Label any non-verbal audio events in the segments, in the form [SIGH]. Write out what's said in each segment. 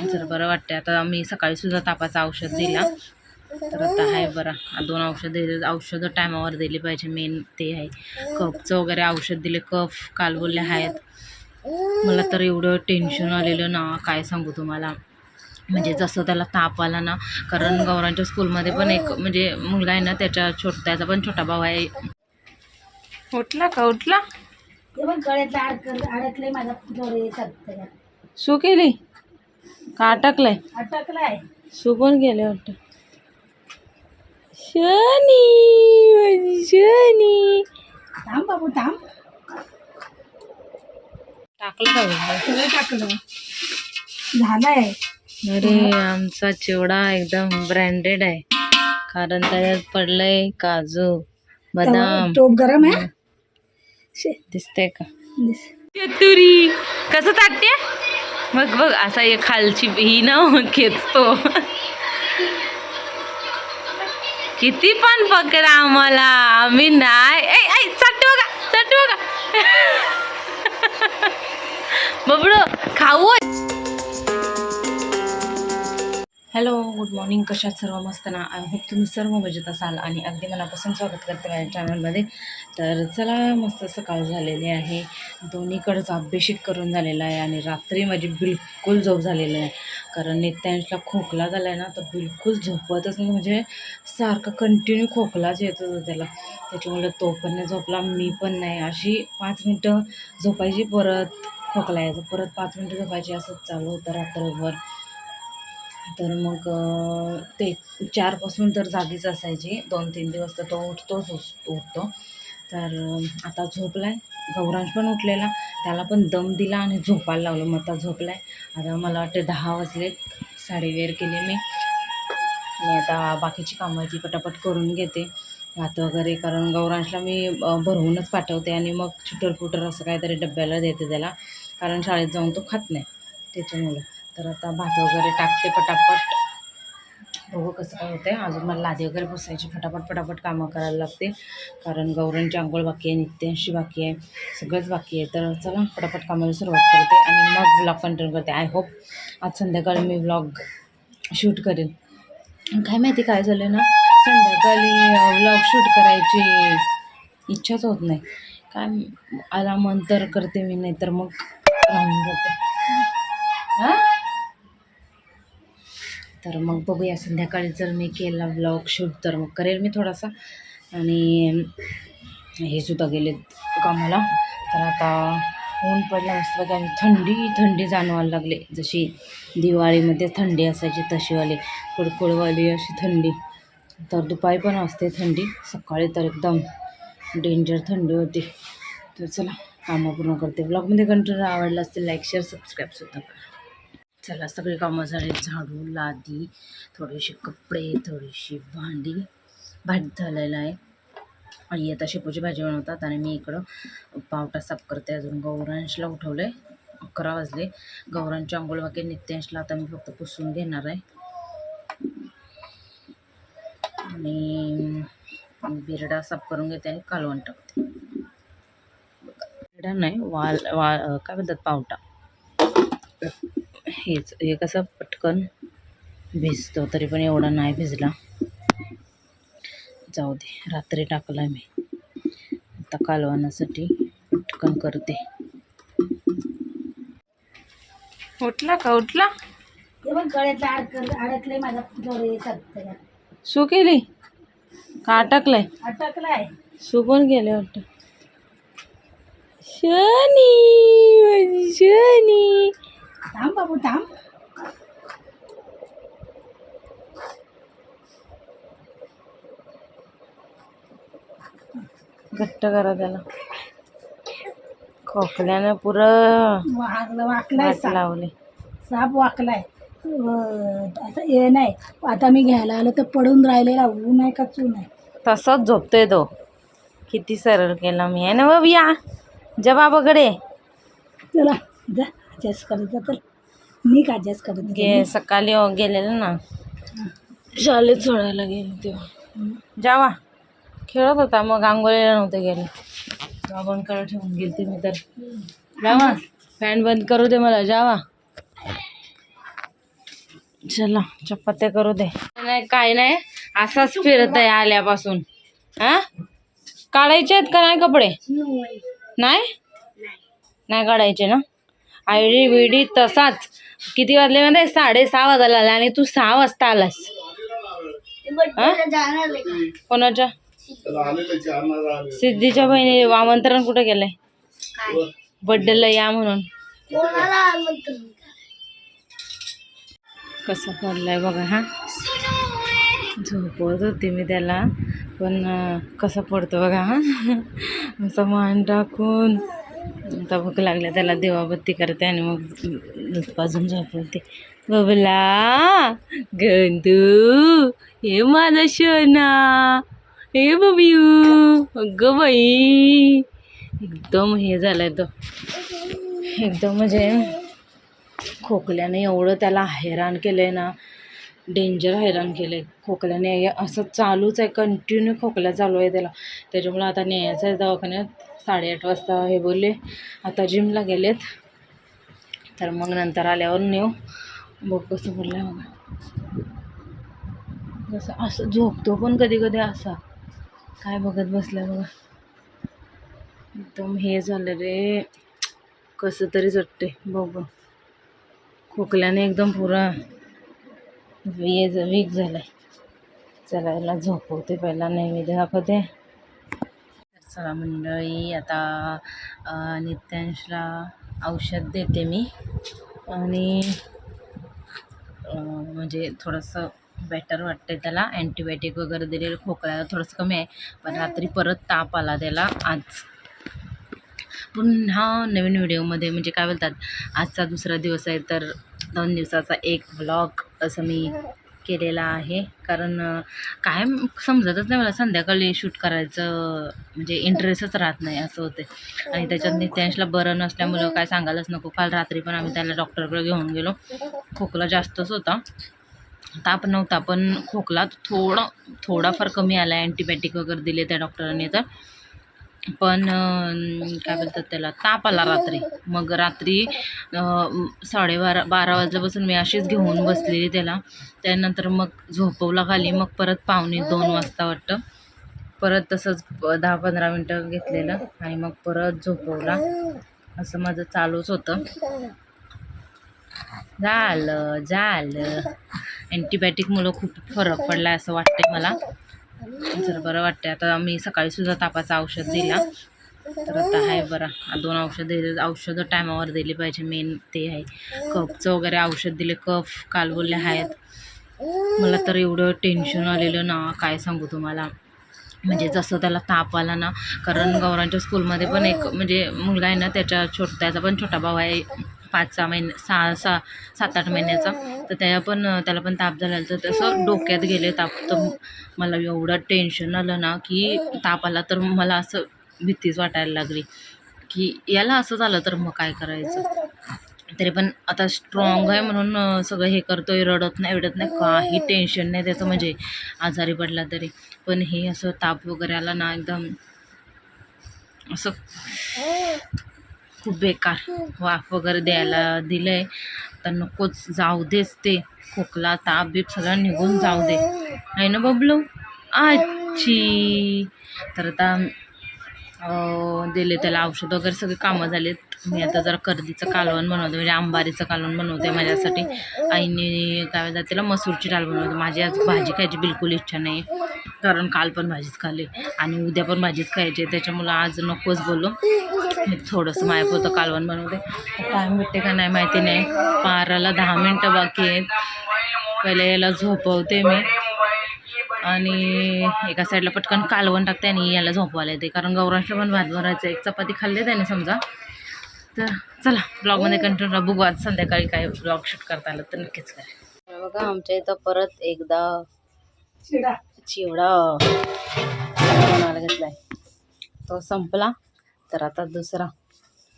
जर बरं वाटते आता मी सकाळी सुद्धा तापाचं औषध दिला. तर आता आहे बरा. दोन औषध दिले. औषधं टायमावर दिली पाहिजे. मेन ते आहे. कफचं वगैरे औषध दिले. कफ कालबोलले आहेत. मला तर एवढं टेन्शन आलेलं ना. काय सांगू तुम्हाला? म्हणजे जसं त्याला ताप आला ना. कारण गौरांच्या स्कूलमध्ये पण एक म्हणजे मुलगा आहे ना त्याच्या छोट त्याचा पण छोटा भाऊ आहे. उठला का? उठला? अडकले माझा सू केली? का अटकलंय? अटकलाय. सू पण गेले वाटतं. शनी शनी. थांब बाबू थांब. टाकलं का? सगळं टाकलं. झालंय. अरे आमचा चिवडा एकदम ब्रँडेड आहे. कारण त्याच्यात पडलंय काजू बदाम. टोप गरम आहे? शे, दिसते का? दिस. चतुरी कसं ताटते? मग बघ असा एक खालची ही ना खेचतो किती पण पकडा आम्हाला आम्ही नाही. ऐ ऐ चटू बघा चटू बघा. बबडो खाऊ. Hello good morning. कशात सर्व? मस्त ना. आय होप तुम्ही सर्व मजेत असाल आणि अगदी मनापासून स्वागत करते माझ्या चॅनलमध्ये तर चला मस्त सकाळ झालेली आहे. दोन्हीकडंच अभ्यासिक करून झालेला आहे आणि रात्री माझी बिलकुल झोप झालेली आहे कारण नित्यांशला खोकला झाला आहे ना तर बिलकुल झोपतच नाही. म्हणजे सारखा कंटिन्यू खोकलाच येत होता त्याला. त्याच्यामुळे तो पण नाही झोपला मी पण नाही. अशी पाच मिनटं झोपायची परत खोकला यायचा. परत पाच मिनटं झोपायची असंच चालू होतं रात्रभर. तर मग ते चारपासून तर जागीच असायची. दोन तीन दिवस तर तो उठतोच उस- उठतो. तर आता झोपला आहे गौरांश पण उठलेला. त्याला पण दम दिला आणि झोपायला लावलं. मग आता झोपला आहे आता मला वाटते दहा वाजलेत साडीवेअर केली मी. मी आता बाकीची कामं ती पटापट करून घेते. भात वगैरे. कारण गौरांशला मी भरवूनच पाठवते आणि मग छुटर फुटर असं काहीतरी डब्याला देते त्याला. कारण शाळेत जाऊन तो खात नाही. त्याच्यामुळं. तर आता भात वगैरे टाकते पटापट. बघू कसं काय होतं आहे अजून मला लादी वगैरे पुसायची. फटाफट पटापट कामं करायला लागते. कारण गौरांची आंघोळ बाकी आहे नित्यांशी बाकी आहे सगळंच बाकी आहे. तर चला पटापट कामाला सुरुवात करते आणि मग ब्लॉग कंटिन्यू करते. आय होप आज संध्याकाळी मी ब्लॉग शूट करेन. काय माहिती काय झालं ना? संध्याकाळी व्लॉग शूट करायची इच्छाच होत नाही. काय आला मन तर करते मी नाही तर मग राहून जाते. हां? तर मग बघूया संध्याकाळी जर मी केला ब्लॉग शूट तर मग करेल मी थोडासा. आणि हे सुद्धा गेले कामाला. तर आता ऊन पडलं मस्तपैकी आणि थंडी थंडी जाणवायला लागले. जशी दिवाळीमध्ये थंडी असायची तशीवाली कुडकुडवाली अशी थंडी. तर दुपारी पण असते थंडी सकाळी तर एकदम डेंजर थंडी होती. तर चला कामं पूर्ण करते. ब्लॉगमध्ये कंटिन्यू आवडला असतील लाईक शेअर सबस्क्राईबसुद्धा करा. चला सगळी कामं झाली झाडू लादी थोडेसे कपडे थोडीशी भांडी. भाजी झालेलं आहे. आई आता शेपूची भाजी बनवतात आणि मी इकडं पावटा साफ करते. अजून गौरांशला उठवलं आहे अकरा वाजले. गौरांच्या आंघोळ बाकी नित्यांशला आता मी फक्त पुसून घेणार आहे. आणि बिरडा साफ करून घेते आणि कालवण टाकते. बिरडा नाही वाल वा काय म्हणतात पावटा? हेच हे कसं पटकन भिजतो तरी पण एवढा नाही भिजला. जाऊ दे रात्री टाकला मी. आता कालवणासाठी पटकन करते. उठला का? उठला? अडकले माझा सू केली? का अटकलाय? अटकलाय. सू पण गेले वाटतं. शनी शनी. थांब बाबू थांब घट्ट करा त्याला. खोकल्यानं पुरं वाकला वाकलाय साप. लावले. साप वाकलाय. अं, असं हे नाही. आता मी घ्यायला आलो तर पडून राहिलेला ऊन आहे का चून आहे? तसाच झोपतोय तो. किती सरळ केला मी. आहे ना बाबा या जबाबाकडे चला जा. ॲडजस्ट करत तर मी का ॲडजस्ट करत गे. सकाळी अ, गेलेलं ना. शाळेत सोडायला गेले तेव्हा. जावा. खेळत होता मग आंघोळीला नव्हते गेले. बाबांकडे ठेवून गेलते मी तर. जावा. फॅन बंद करू दे मला जावा. चला चपात्या करू दे. नाही काय नाही. असाच फिरत आहे आल्यापासून. हा? काढायचे आहेत का नाही कपडे? नाही? नाही काढायचे ना? आयडी बिडी तसाच. किती वाजले मध्ये साडेसहा वाजायला आले आणि तू सहा वाजता आलास. हा? कोणाच्या? सिद्धीच्या बहिणी आमंत्रण कुठं गेलंय बड्डेला या म्हणून. कसं पडलंय बघा हा? झोपवत होते मी त्याला पण कसं पडतो बघा हा? असं मान टाकून. आता भूक लागल्या त्याला देवाबत्ती करते आणि मग दूध पाजून झोपवते. बबला गंदू हे माझा शोना हे बबियू अगं बाई एकदम हे झालंय तो. एकदम म्हणजे खोकल्याने एवढं त्याला हैराण केलं आहे ना. डेंजर हैराण केलं आहे खोकल्याने न्याय असं चालूच आहे. कंटिन्यू खोकला चालू आहे त्याला. त्याच्यामुळं आता न्यायचं आहे दवाखान्यात. साडेआठ वाजता हे बोलले. आता जिमला गेलेत. तर मग नंतर आल्यावर नेऊ. बघ कसं बोललं आहे बघा असं झोपतो पण कधी कधी असा. काय बघत बसलाय बघा. एकदम हे झालं रे. कसं तरी वाटते बघ. खोकल्याने एकदम पुरा वीज वीक झालाय. चला याला झोपवते पहिला नैवेद्य दाखवते तर चला मंडळी आता नित्यांशला औषध देते मी. आणि म्हणजे थोडंसं बेटर वाटते त्याला. अँटीबायोटिक वगैरे दिलेलं खोकल्याला थोडंसं कमी आहे. पण रात्री परत ताप आला त्याला आज. पुन्हा नवीन व्हिडिओमध्ये म्हणजे काय बोलतात आजचा दुसरा दिवस आहे. तर दोन दिवसाचा एक ब्लॉग असं मी केलेला आहे. कारण काय समजतच नाही मला संध्याकाळी शूट करायचं म्हणजे इंटरेस्टच राहत नाही असं होते आणि त्याच्यात नित्यांशला बरं नसल्यामुळं काय सांगायलाच नको. काल रात्री पण आम्ही त्याला डॉक्टरकडे घेऊन गेलो. खोकला जास्तच होता. ताप नव्हता पण खोकला थोडं थोडाफार कमी आला आहे अँटीबायोटिक वगैरे दिले त्या डॉक्टरांनी तर. पण काय बोलतात त्याला ताप आला रात्री. मग रात्री साडेबारा बारा वाजल्यापासून मी अशीच घेऊन बसलेली त्याला. त्यानंतर मग झोपवला खाली मग परत पावणे दोन वाजता वाटतं. परत तसंच दहा पंधरा मिनटं घेतलेलं आणि मग परत झोपवला. असं माझं चालूच होतं. झालं झालं. अँटीबायोटिकमुळं खूप फरक पडला असं वाटतंय मला. जर बरं वाटतंय. आता मी सकाळी सुद्धा तापाचं औषध दिला. तर आता आहे बरं. दोन औषध दिले. औषधं टायमावर दिली पाहिजे. मेन ते आहे. कफचं वगैरे औषध दिले. कफ कालबोलले आहेत. मला तर एवढं टेन्शन आलेलं ना. काय सांगू तुम्हाला? म्हणजे जसं त्याला ताप आला ना. कारण गौरांच्या स्कूलमध्ये पण एक म्हणजे मुलगा आहे ना त्याच्या छोट त्याचा पण छोटा भाऊ आहे. पाच सहा महिने सहा सहा सात आठ महिन्याचा. तर त्या पण त्याला पण ताप झाला तर तसं डोक्यात गेले ताप. तर मला एवढं टेन्शन आलं ना की ताप आला तर मला असं भीतीच वाटायला लागली. की याला असं झालं तर मग काय करायचं? तरी पण आता स्ट्रॉंग आहे म्हणून सगळं हे करतो आहे रडत नाही रडत नाही. काही टेन्शन नाही त्याचं म्हणजे आजारी पडला तरी. पण हे असं ताप वगैरे आला ना एकदम असं खूप बेकार वाफ वगैरे द्यायला दिलं आहे तर नकोच जाऊ देच ते. खोकला ताप बीप सगळं निघून जाऊ दे. आहे ना बबलू? आच्छी. तर आता दिले त्याला औषध वगैरे सगळे कामं झालेत. मी आता जरा कर्दीचं कालवण बनवते म्हणजे आंबारीचं कालवण बनवते माझ्यासाठी. आईने काय म्हणतात त्याला मसूरची डाळ बनवते. माझी आज भाजी खायची बिलकुल इच्छा नाही कारण काल पण भाजीच खाल्ली आणि उद्या पण भाजीच खायची त्याच्यामुळं आज नकोच बोललो मी थोडंसं मायापुरतं कालवण बनवते. टाईम भेटते का नाही माहिती नाही. पाराला दहा मिनटं बाकी आहेत. पहिले याला झोपवते मी. आणि एका साईडला पटकन कालवण टाकते आणि याला झोपवायला येते. कारण गौरांशला पण भात भरायचं एक चपाती खाल्ली त्याने समजा. तर चला ब्लॉगमध्ये कंटिन्यू बघू आज संध्याकाळी काय ब्लॉग शूट करता आलं तर नक्कीच करेल. बघा आमच्या इथं परत एकदा चिवडा. बनवायला घेतलाय? तो संपला. तर आता दुसरा.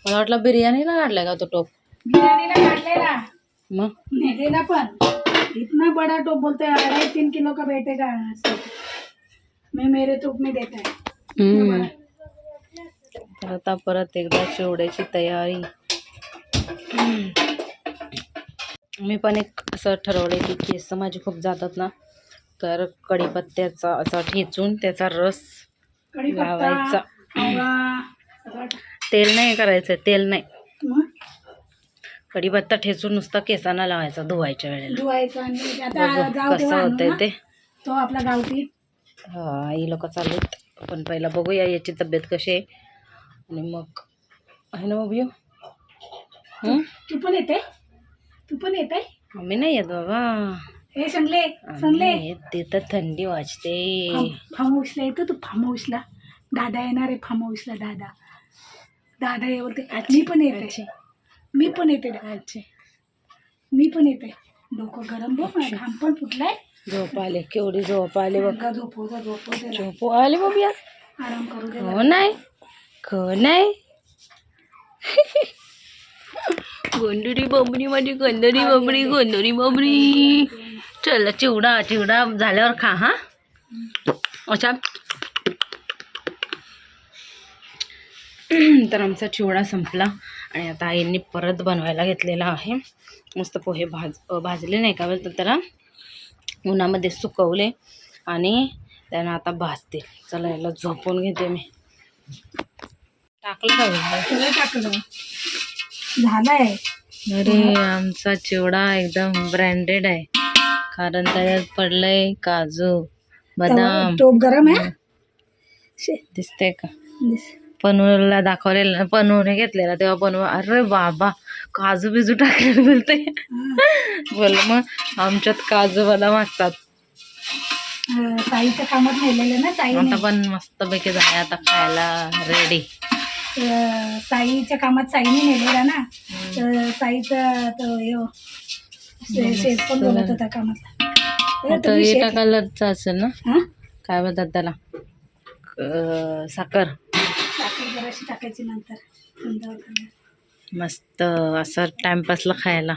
मला वाटलं बिर्याणीला काढलाय का तो टोप? बिर्याणीला काढलेला मग? नेलेला पण. इतना बड़ा टोप बोलते हैं अढ़ाई तीन किलो का बैठेगा। मैं मेरे टोप में देता. है. तर आता परत एकदा चिवड्याची तयारी. मी पण एक असं ठरवलं की केस माझे खूप जातात ना तर कढीपत्त्याचा असा ठेचून त्याचा रस लावायचा. तेल नाही करायचं तेल नाही. कढीपत्ता ठेचून नुसता केसांना लावायचा धुवायच्या वेळेला. कसं होतंय. ते. तो आपला गावठी. हा आई लोक चालूत पण पहिला बघूया याची तब्येत कशी आहे. आणि मग आहे ना हं? तू पण येते? तू पण येते? आम्ही नाही येत बाबा. हे संगले संगले येत. तिथं थंडी वाजते. फार्म हाऊसला येतो तू फार्म हाऊसला दादा येणार आहे फार्म हाऊसला दादा. दादा ये बोलते मी पण येते. मी पण येते दा- अच्छे. मी पण येते. डोकं गरम बघ घाम पण फुटलाय. झोप आले केवढी झोप आली बघ. का झोपवता झोपवते झोप आली बाबा आराम करू दे हो नाही. हो नाही गोंधळी बबडी माझी गोंधळी बबडी गोंधळी बबडी चल चिवडा चिवडा झाल्यावर खा हा? अच्छा. तर आमचा चिवडा संपला. आणि आता आईंनी परत बनवायला घेतलेला आहे. मस्त पोहे भाज भाजले नाही का? तर त्याला उन्हामध्ये सुकवले आणि त्यांना आता भाजते. चला याला झोपून घेते मी. टाकलं का गं? सगळं टाकलं. झालंय. अरे आमचा चिवडा एकदम ब्रँडेड आहे. कारण त्याच्यात पडलंय काजू बदाम. टोप गरम आहे? दिसते का. पनूरला दाखवलेलं ना पनूरने घेतलेला तेव्हा पनू अरे बाबा काजू बिजू टाकलेलं बोलते. बोल मग आमच्यात काजू बदाम असतात. साईच्या कामात नेलेलं ना साईने आता पण मस्तपैकी झाले आता खायला रेडी साईच्या कामात साईने नेलेला ना. तर साईचा तो ह्यो, शे- शेफ पण बोलत होता कामातला. ए, आता तुम्ही एका शेफ- कलरचा असेल ना. हा? काय म्हणतात त्याला? साखर. साखर जराशी टाकायची नंतर. थंड होताना. मस्त असं टाइमपासला खायला.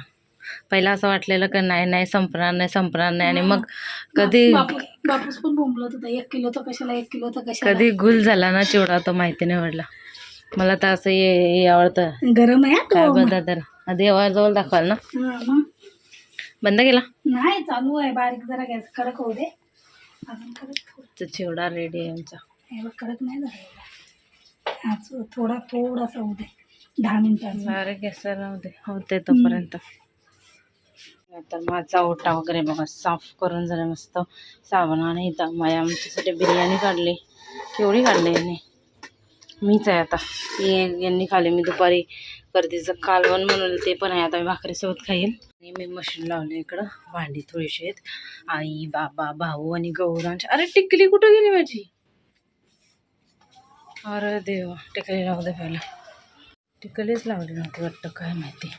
पहिला असं वाटलेलं का नाही नाही संपणार नाही संपणार नाही. आणि मग कधी बापू बापूस पण बोंबलत होता. एक किलो तर कशाला एक किलो तर कशाला? कधी गुल झाला ना चिवडा तो माहिती नाही पडला. मला तर असं हे हे आवडतं. गरम आहे हा काय तो म्हणतात त्याला देवाजवळ दाखवाल ना? हा, मग. बंद केला? नाही चालू आहे. बारीक जरा गॅस कडक होऊ दे. अजून कडक थोडं. तर चिवडा रेडी आहे आमचा. हे बघ कडक नाही चो- थोडा थोडासा होऊ दे. दहा मिनिटाचा सारे गॅस होते होते तोपर्यंत. तर माझा ओटा वगैरे बघा साफ करून झालं मस्त साबणाने इथं माझ्या आमच्यासाठी बिर्याणी काढली. केवढी काढली यांनी? मीच आहे आता. यांनी खाली मी दुपारी गर्दीचं कालवण म्हणून ते पण आहे आता मी भाकरीसोबत खाईन. आणि मी मशीन लावले इकडं भांडी थोडीशी आहेत. आई बाबा भाऊ आणि गौरांश अरे टिकली कुठं गेली माझी? अरे देवा टिकली लावू दे पहिला. टिकलीच लावली नव्हती वाटतं काय माहिती.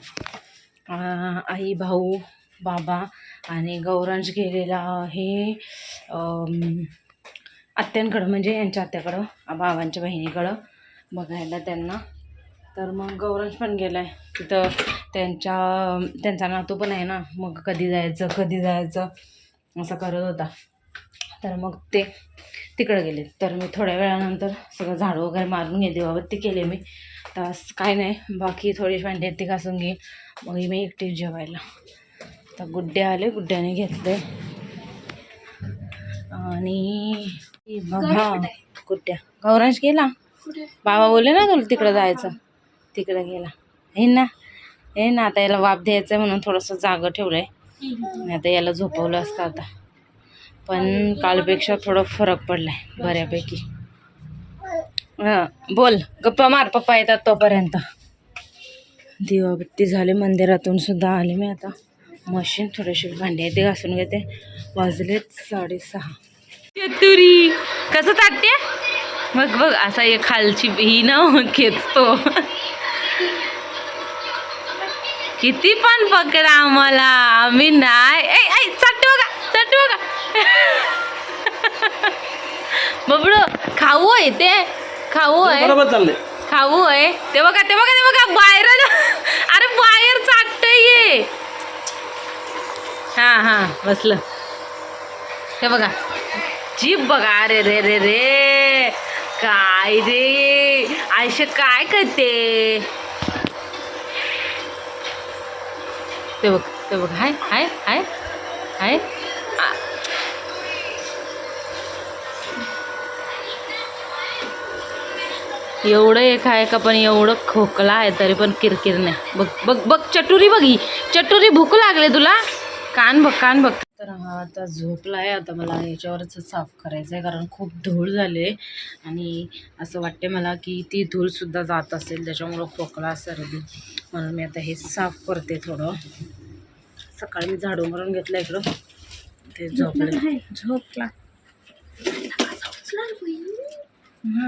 आई भाऊ बाबा आणि गौरांश गेलेला आहे आत्यांकडं म्हणजे यांच्या आत्याकडं बाबांच्या बहिणीकडं बघायला त्यांना. तर मग गौरांश पण गेला आहे तिथं त्यांच्या त्यांचा नातू पण आहे ना. मग कधी जायचं कधी जायचं असं करत होता. तर मग ते तिकडं गेले. तर मी थोड्या वेळानंतर सगळं झाडं वगैरे मारून घेते दिवाबत्ती केले मी. तर काय नाही. बाकी थोडी भांडी ती घासून घेईन. मग मी एकटी जेवायला. तर गुड्डे आले. गुड्ड्याने घेतले. आणि गुड्ड्या गौरांश गेला? बाबा बोलले ना तुला तिकडं जायचं. तिकडं गेला. हे ना हे ना आता याला वाप द्यायचं म्हणून थोडंसं जागं ठेवलं आहे आता याला झोपवलं असतं आता. पण कालपेक्षा थोडं फरक पडला आहे बऱ्यापैकी. हां बोल. गप्पा मार पप्पा येतात तोपर्यंत. दिवाबत्ती झाले मंदिरातून सुद्धा आले मी आता. मशीन थोडीशी भांडी ते घासून घेते. वाजलेत साडेसहा. तुरी कसं ताटते बघ बघ असा एक खालची ही ना खेचतो. किती पण पकडा आम्हाला. आम्ही नाही. ऐ ऐ चाटते बघा चाटते बघा. बबडो खाऊ आहे ते. खाऊ आहे. खाऊ आहे. ते बघा ते बघा ते बघा बाहेर. अरे बाहेर चाटतंय ये. हां हां बसलं. ते बघा. जीप बघा अरे रे रे रे. काय रे? आयुष्य काय करते? ते बघ ते बघ. हाय हाय हाय हाय. एवढं एक आहे का पण एवढं खोकला आहे तरी पण किरकिर नाही. बघ बघ बघ चटुरी बघी चटुरी भूक लागले तुला? कान बघ कान बघ. तर हा आता झोपला आहे आता मला याच्यावरच साफ करायचं आहे कारण खूप धूळ झाले आणि असं वाटते मला की ती धूळसुद्धा जात असेल त्याच्यामुळं खोकला सर्दी. म्हणून मी आता हे साफ करते थोडं. सकाळी मी झाडू मारून घेतलं इकडं. ते झोपलं झोपला.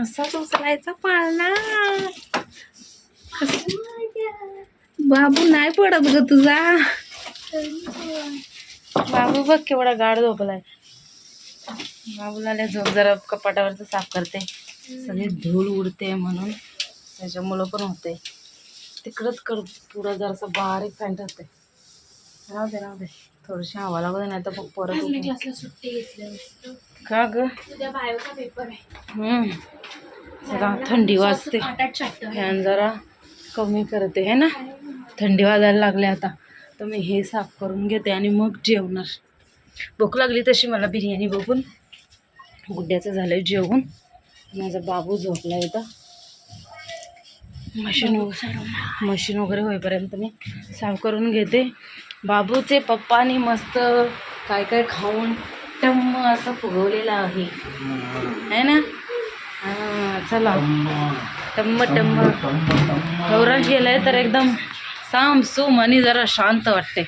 असाच उचलायचा पाळणा. बाबू नाही पडत ग तुझा. बाबू बघ केवढा गाढ झोपलाय. बाबू झाल्या झोप जरा कपाटावरचं साफ करते. सगळी धूळ उडते म्हणून त्याच्यामुळं पण होते. तिकडंच कर पुढं जरासं बारीक फॅन ठरते राहू दे राहू दे. थोडीशी हवा लागू दे नाही तर मग परत सुट्टी घेतली का ग? पेपर. जरा थंडी वाजते. फॅन जरा कमी करते है ना? थंडी वाजायला लागले आता. तर मी हे साफ करून घेते आणि मग जेवणार. भूक लागली तशी मला बिर्याणी बघून. गुड्ड्याचं झालं जेवून माझा बाबू झोपला इथं. मशीन मशीन वगैरे होईपर्यंत मी साफ करून घेते. बाबूचे पप्पानी मस्त काय काय खाऊन टम्म असं फुगवलेलं आहे. है ना? हां चला. टम्म टम्म गौराज गेलाय तर एकदम साम सूम आणि जरा शांत वाटते.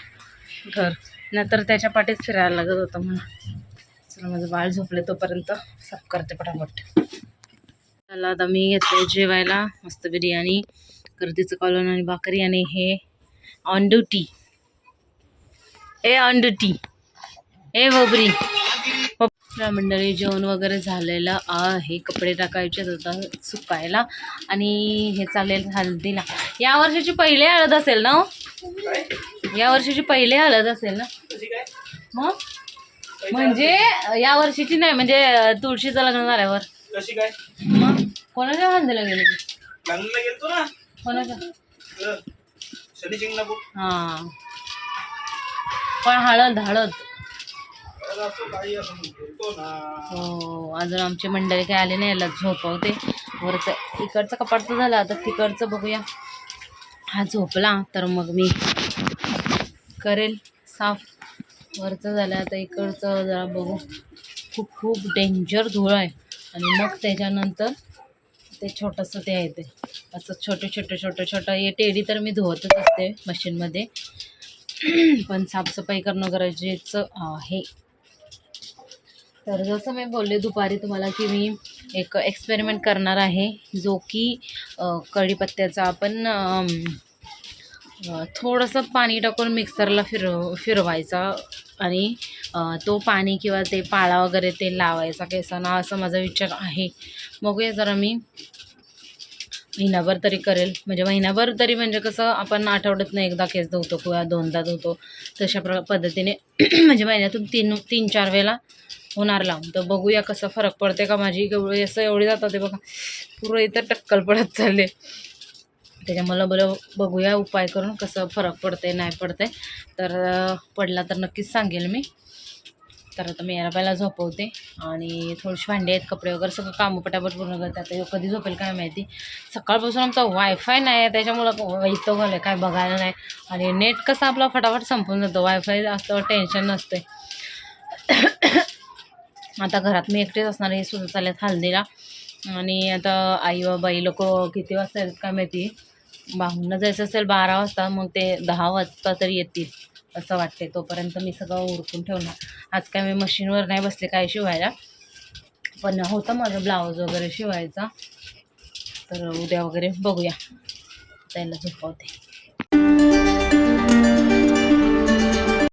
घर. नंतर त्याच्या पाठीच फिरायला लागत होतं म्हणून. चला माझं बाळ झोपले तोपर्यंत साफ करते पटापट. चला आता मी घेतले जेवायला. मस्त बिर्याणी. गर्दीचं कॉलन आणि भाकरी आणि हे ऑन ड्युटी ए ऑन ड्युटी ए बबरी. मंडळी जेवण वगैरे झालेलं आहे. कपडे टाकायचे आता सुकायला. आणि हे चालेल हळदीला. या वर्षीची पहिले हळद असेल ना हो? या वर्षीची पहिले हळद असेल ना? मग? म्हणजे या वर्षीची नाही म्हणजे तुळशीचं लग्न झाल्यावर. मग? कोणाच्या हळदीला गेले कोणाच्या? हां. पण हळद हळद. हो अजून आमची मंडळी काय आली नाही याला झोपवते. वरचं इकडचं कपाट तर झालं आता तिकडचं बघूया. हा झोपला तर मग मी करेल. साफ. वरचं झालं आता इकडचं जरा बघू. खूप खूप डेंजर धूळ आहे. आणि मग त्याच्यानंतर ते छोटंसं ते आहे ते. असं छोटे छोटे छोटे छोटं. हे टेडी तर मी धुवतच असते मशीनमध्ये. पण साफसफाई करणं गरजेचं आहे. तर जसं मी बोलले दुपारी तुम्हाला की मी एक एक्सपेरिमेंट करणार आहे जो की कढीपत्त्याचा आपण थोडंसं पाणी टाकून मिक्सरला फिरव फिरवायचा आणि तो पाणी किंवा ते पाळा वगैरे ते लावायचा केसांना असा माझा विचार आहे. बघूया जरा मी महिनाभर तरी करेल. म्हणजे महिनाभर तरी म्हणजे कसं आपण आठवड्यातनं एकदा केस धुतो किंवा दोनदा धुतो तशा प्र पद्धतीने. [CLEARS THROAT] म्हणजे महिन्यातून तीन तीन चार वेळेला होणार लावून तर बघूया कसं फरक पडते का माझी एवढी असं एवढी जातं ते बघा. पुरं इथं टक्कल पडत चालले. त्याच्यामुळं बरं बघूया उपाय करून कसं फरक पडते नाही पडते तर पडला तर नक्कीच सांगेल मी. तर आता मी याला पहिला झोपवते. आणि थोडीशी भांडी आहेत कपडे वगैरे सगळं कामं पटापट पूर्ण करते. आता कधी झोपेल काय माहिती? सकाळपासून आमचा वायफाय नाही आहे त्याच्यामुळं इथं झालं काय बघायला नाही. आणि नेट कसं आपला फटाफट संपून जातं. वायफाय असतं टेन्शन नसते आता घरात मी एकटेच असणार हे सुद्धा चालत हल्दीला. आणि आता आई बाई लोक किती वाजता येतात काय माहिती? बाहूंना जायचं असेल बारा वाजता मग ते दहा वाजता तरी येतील असं वाटते तोपर्यंत मी सगळं उरकून ठेवणार. आज काय मी मशीनवर नाही बसले काय शिवायला. पण होतं माझं ब्लाऊज वगैरे शिवायचा. तर उद्या वगैरे बघूया. त्याला झोपवते.